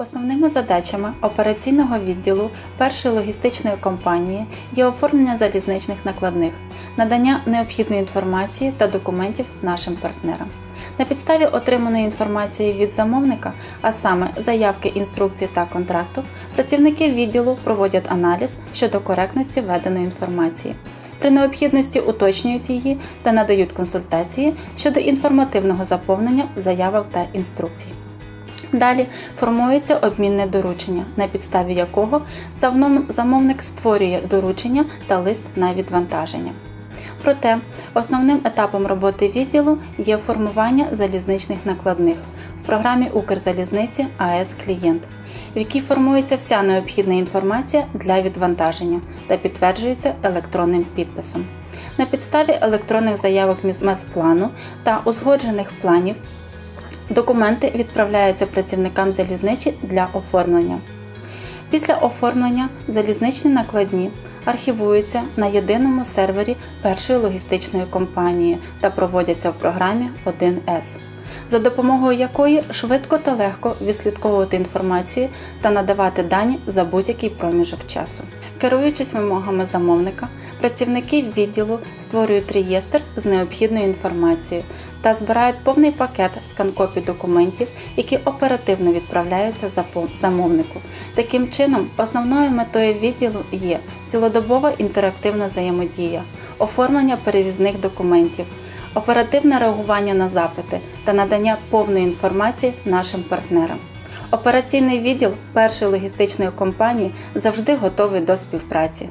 Основними задачами операційного відділу першої логістичної компанії є оформлення залізничних накладних, надання необхідної інформації та документів нашим партнерам. На підставі отриманої інформації від замовника, а саме заявки, інструкції та контракту, працівники відділу проводять аналіз щодо коректності введеної інформації. При необхідності уточнюють її та надають консультації щодо інформативного заповнення заявок та інструкцій. Далі формується обмінне доручення, на підставі якого замовник створює доручення та лист на відвантаження. Проте основним етапом роботи відділу є формування залізничних накладних в програмі Укрзалізниці АЕС Клієнт, в якій формується вся необхідна інформація для відвантаження та підтверджується електронним підписом. На підставі електронних заявок мезплану та узгоджених планів Документи відправляються працівникам залізничі для оформлення. Після оформлення залізничні накладні архівуються на єдиному сервері першої логістичної компанії та проводяться в програмі 1С, за допомогою якої швидко та легко відслідковувати інформацію та надавати дані за будь-який проміжок часу. Керуючись вимогами замовника, працівники відділу створюють реєстр з необхідною інформацією та збирають повний пакет скан-копій документів, які оперативно відправляються замовнику. Таким чином, основною метою відділу є цілодобова інтерактивна взаємодія, оформлення перевізних документів, оперативне реагування на запити та надання повної інформації нашим партнерам. Операційний відділ першої логістичної компанії завжди готовий до співпраці.